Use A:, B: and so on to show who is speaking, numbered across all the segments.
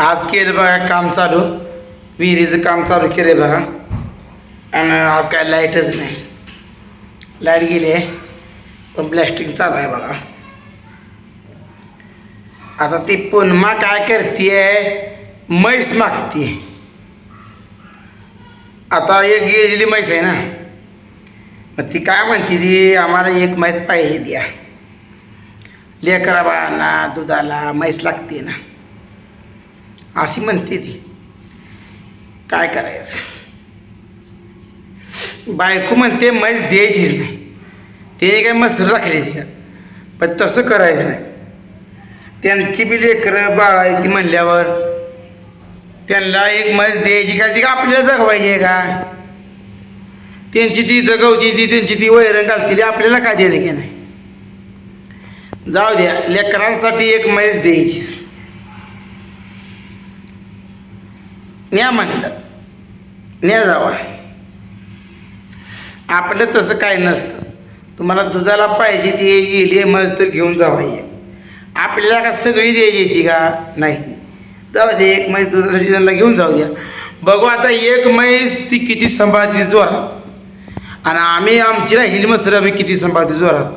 A: आज केलं बघा काम चालू. विहिरीचं काम चालू केलं बघा. आणि आज काय लाईटच नाही. लाइट गेली आहे पण ब्लॅस्टिंग चालू आहे बघा. आता ती पुन्हा काय करते म्हैस मागते आता एक गेलेली म्हैस आहे ना. मग ती काय म्हणते ती? आम्हाला एक म्हैस पाहिजे द्या. लेकरा बाळांना दुधाला म्हैस लागते ना. अशी म्हणते ती. काय करायचं? बायको म्हणते म्हैस द्यायचीच नाही. त्याने काय मस्त राखली ती. का पण तसं करायचं नाही. त्यांची बी लेकरं बाळायची म्हणल्यावर त्यांना एक म्हैस द्यायची का ती का आपल्याला जगवायची आहे का? त्यांची ती जगवची ती त्यांची ती वैरण घालतील आपल्याला काय द्यायचं की नाही? जाऊ द्या लेकरांसाठी एक म्हैस द्यायची न्या म्हणलं. न्या जावा. आपलं तसं काय नसतं. तुम्हाला दुधाला पाहिजे ती येईल म्हैस तर घेऊन जावा ये आपल्याला का सगळी द्यायची ती का? नाही. जाऊ दे एक म्हैस दुधासाठी त्यांना घेऊन जाऊ द्या. बघू आता एक म्हैस ती किती संभाळते जोरात. आणि आम्ही आमची ना मस्त आम्ही किती संभाळते जोरात.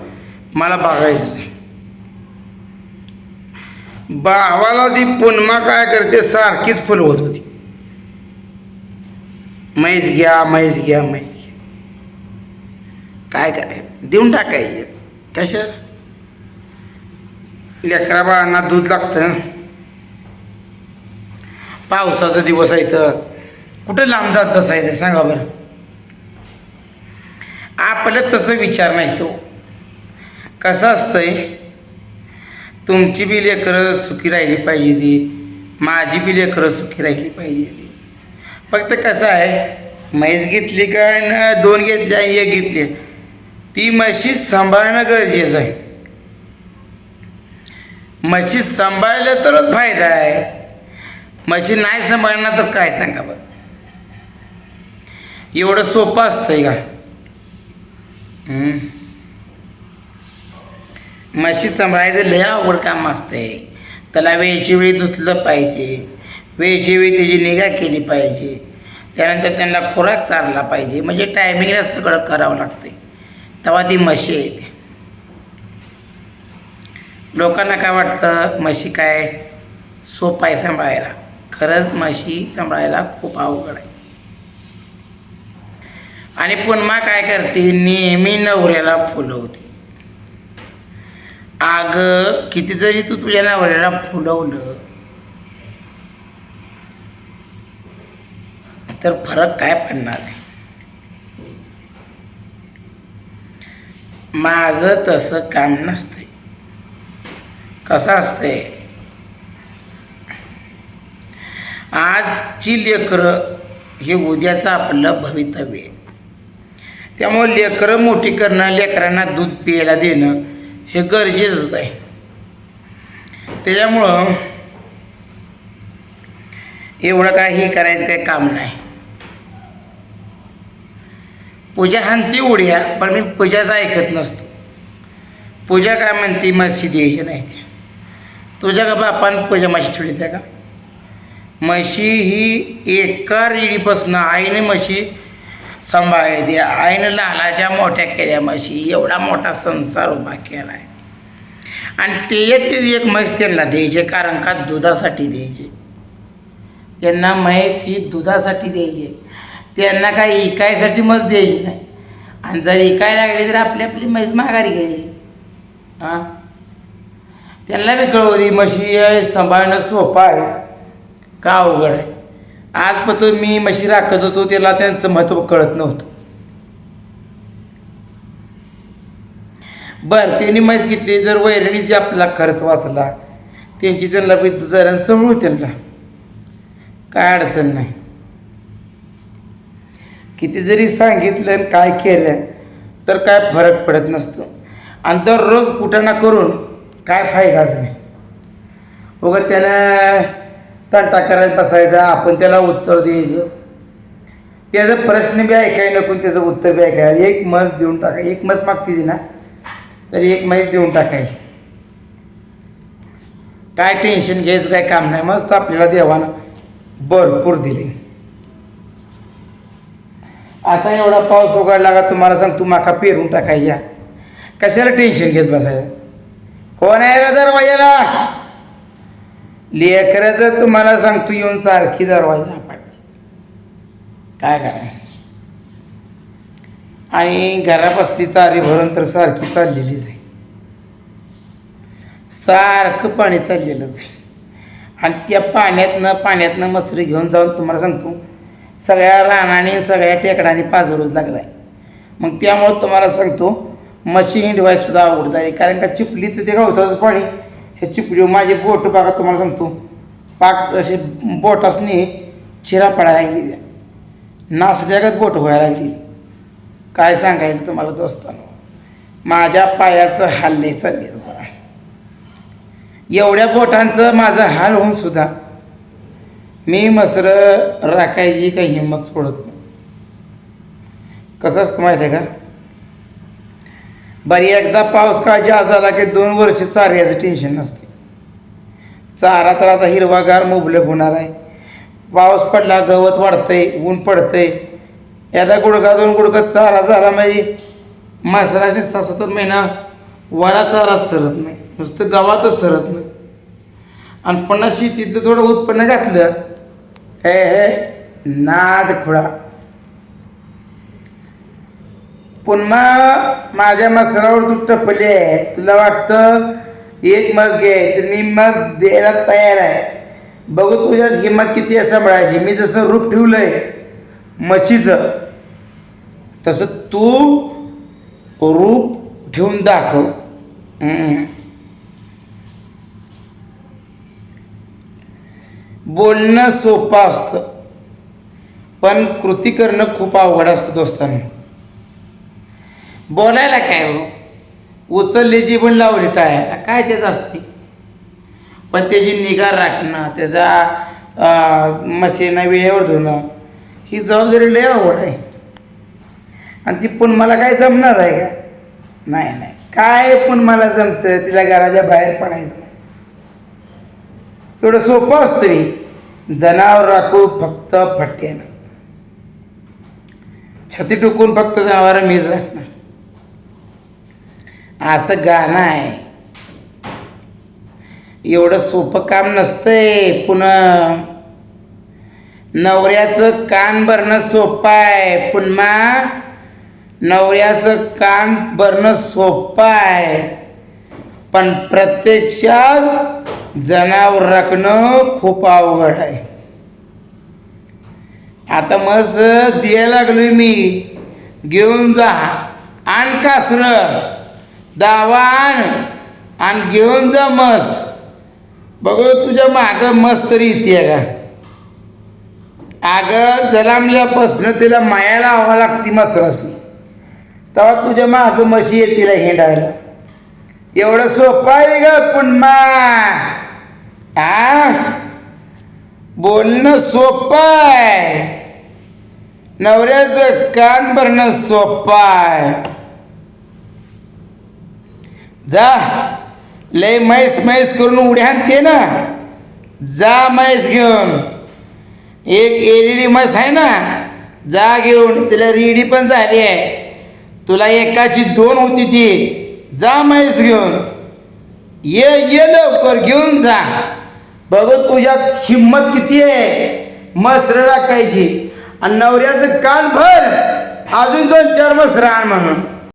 A: मला बघायचं भावाला ती पुन्हा काय करते सारखीच फुलवत होती. म्हैस घ्या म्हैस घ्या म्हैस घ्या. काय काय देऊन टाकायचे. कशा लेकरा बाळांना दूध लागतं. पावसाचा दिवस आहे तर कुठं लांब जात बसायचं सांगा बरं? आपलं तसं विचार नाही तो. कसं असतंय? तुमची बी लेकरं सुखी राहिली पाहिजे ती. माझी बी लेकरं सुखी राहिली पाहिजे फक्त कसं आहे म्हैस घेतली का न दोन घेतल्या एक घेतली? ती म्हशी सांभाळणं गरजेचं आहे. म्हशी सांभाळलं तरच फायदा आहे. म्हशी नाही सांभाळणार तर काय सांगा बघ एवढं सोपं असतंय का? म्हशी सांभाळायचं लय अवघड काम असतंय. त्याला वेळची वेळी धुतलं पाहिजे. वेळची वेळी त्याची निगा केली पाहिजे. त्यानंतर त्यांना खुराक चारला पाहिजे. म्हणजे टायमिंगला सगळं करावं लागते. तेव्हा ती म्हशी येते. लोकांना काय वाटतं? म्हशी काय? सोपं आहे सांभाळायला. खरंच म्हशी सांभाळायला खूप अवघड आहे. आणि पुन्हा काय करते? नेहमी नवऱ्याला फुलवते. अगं किती जरी तू तुझ्या नवऱ्याला फुलवलं तर फरक काय पडणार आहे माझं तसं काम नसतंय. कसं असते आजची लेकरं हे उद्याचं आपलं भवितव्य आहे. त्यामुळे लेकरं मोठी करणं लेकरांना दूध प्यायला देणं हे गरजेचंच आहे. त्याच्यामुळं एवढं काय हे करायचं काही काम नाही. पूजा हानती उड्या पण मी पूजाचा ऐकत नसतो. पूजा काय म्हणते म्हशी द्यायची नाही ते तुझ्या का बापान पूजा म्हशी ठेवली का? म्हशी ही एका रेडीपासून आईने म्हशी सांभाळली आईनं लालाच्या मोठ्या केल्या म्हशी. एवढा मोठा संसार उभा केला आहे आणि त्याच्यातलीच एक म्हैस त्यांना द्यायचे कारण का? दुधासाठी द्यायचे. त्यांना म्हैस ही दुधासाठी द्यायची. त्यांना काही इकायसाठी म्हस द्यायची नाही. आणि जर इकाय लागली तर आपली आपली म्हैस माघारी घ्यायची. हां? त्यांना बी कळवली म्हशी आहे, सांभाळणं सोपं आहे. का अवघड आहे? आजपर्यंत मी म्हशी राखत होतो त्याला त्यांचं महत्त्व कळत नव्हतं. बरं त्यांनी म्हैस घेतली जर वैरणीची आपला खर्च वाचला त्यांची त्यांना बी जरा समळू त्यांना. काय अडचण नाही. किती जरी सांगितलं आणि काय केलं तर काय फरक पडत नसतो. आणि दररोज कुठं ना करून काय फायदाच नाही. उगं त्यानं तंटा करायला बसायचा आपण त्याला उत्तर द्यायचं. त्याचा प्रश्न बी ऐकाय नको त्याचं उत्तर बी ऐकायला एक मस देऊन टाकाय एक मस मागते ती ना तर एक मस देऊन टाकायची. काय टेन्शन घ्यायचं काय काम नाही मस्त आपल्याला देवानं भरपूर दिले. आता एवढा पाऊस उघडला का तुम्हाला सांगतो माका पेरून टाकायच्या कशाला टेन्शन घेत बसायचं कोण आहे रे दरवाजाला लेकराचं तुम्हाला सांगतो येऊन सारखी दरवाजा पाडते काय काय आणि घरापासली चारी भरून तर सारखी चाललेलीच आहे. सारखं पाणी चाललेलंच आहे. आणि त्या पाण्यातनं पाण्यातनं मसरी घेऊन जाऊन तुम्हाला सांगतो सगळ्या रानाने सगळ्या टेकडाने पाजरूच लागला आहे मग त्यामुळं तुम्हाला सांगतो मशीन डिवाईससुद्धा आवड जाईल कारण का चिपली तर ते गवताचं पाणी. हे चिपली माझी बोट बघा तुम्हाला सांगतो. पाक असे बोटासनी चिरा पडायला लागली त्या नासल्यागत बोट व्हायला लागली. काय सांगायचं तुम्हाला दोस्तांनो? माझ्या पायाचं हल्ले चालले बघा. एवढ्या बोटांचं माझं हाल होऊन सुद्धा मी मसरं राखायची काही हिंमत सोडत नाही. कसं असतं माहिती आहे का? बरी एकदा पाऊस काळजी झाला की दोन वर्ष चाऱ्याचं टेन्शन नसते. चारा तर आता हिरवागार मुबलक होणार आहे. पाऊस पडला गवत वाढतंय ऊन पडतंय. एकदा गुडघा दोन गुडघा चारा झाला म्हणजे मासराने सहा सतत महिना वडा चारा सरत नाही. नुसतं गावातच सरत नाही. आणि पुन्हा शेतीतलं थोडं उत्पन्न घातलं हे हे नाद खुळा. पुन्हा माझ्या मसरावर तू टपले. आहे तुला वाटतं एक मस घे तर मी मस द्यायला तयार आहे. बघू तुझ्यात हिंमत किती आहे सांभाळायची. मी जसं रूप ठेवलंय म्हशीचं तसं तू रूप ठेवून दाखव. बोलणं सोपं असतं. पण कृती करणं खूप अवघड असतं दोस्तांनो. बोलायला काय हो? उचलली जी पण लावली टाळायला. काय त्यात असते? पण त्याची निगा राखणं त्याचा मशीनं वेळेवर धुणं ही जबाबदारी लय अवघड आहे. आणि ती पण मला काय जमणार आहे का? नाही नाही. काय पण मला जमतं तिला घराच्या बाहेर पडायचं. एवढं सोपं असतं मी जनावर राखू फक्त फट्ट्यानं. छती टुकून फक्त जनावर मीच राखणार असं गाणं आहे. एवढं सोपं काम नसतंय पुन्हा. नवऱ्याचं कान भरणं सोपं आहे पुन्हा. नवऱ्याचं कान भरणं सोपं आहे. पण प्रत्यक्षात जनावर राखणं खूप अवघड आहे. आता मस द्यायला लागलोय मी. घेऊन जा. आण कासर. दावा आण. आणि घेऊन जा मस. बघ तुझ्या मागं मस तरी येते का? अगं जलामल्यापासनं तिला माया लावा लागती मसरासनी. तेव्हा तुझ्या मागं म्हशी येतील हिंडायला. एवढं सोपं आहे ग पुन्हा. आ? बोलणं सोपं आहे. नवऱ्याचं कान भरणं सोपं आहे. जा. लय मैस मैस करून उड्या ते ना. जा मैस घेऊन. एक एलईडी म्हैस आहे ना. जा घेऊन. तिला रीडी पण झाली आहे. तुला एकाची दोन होती ती. जा म्हैस घेऊन. ये ये लवकर. घेऊन जा. बघू तुझ्यात हिंमत किती आहे? मसर राखायची आणि नवऱ्याचं कान भर अजून दोन चार मसर आण म्हणून.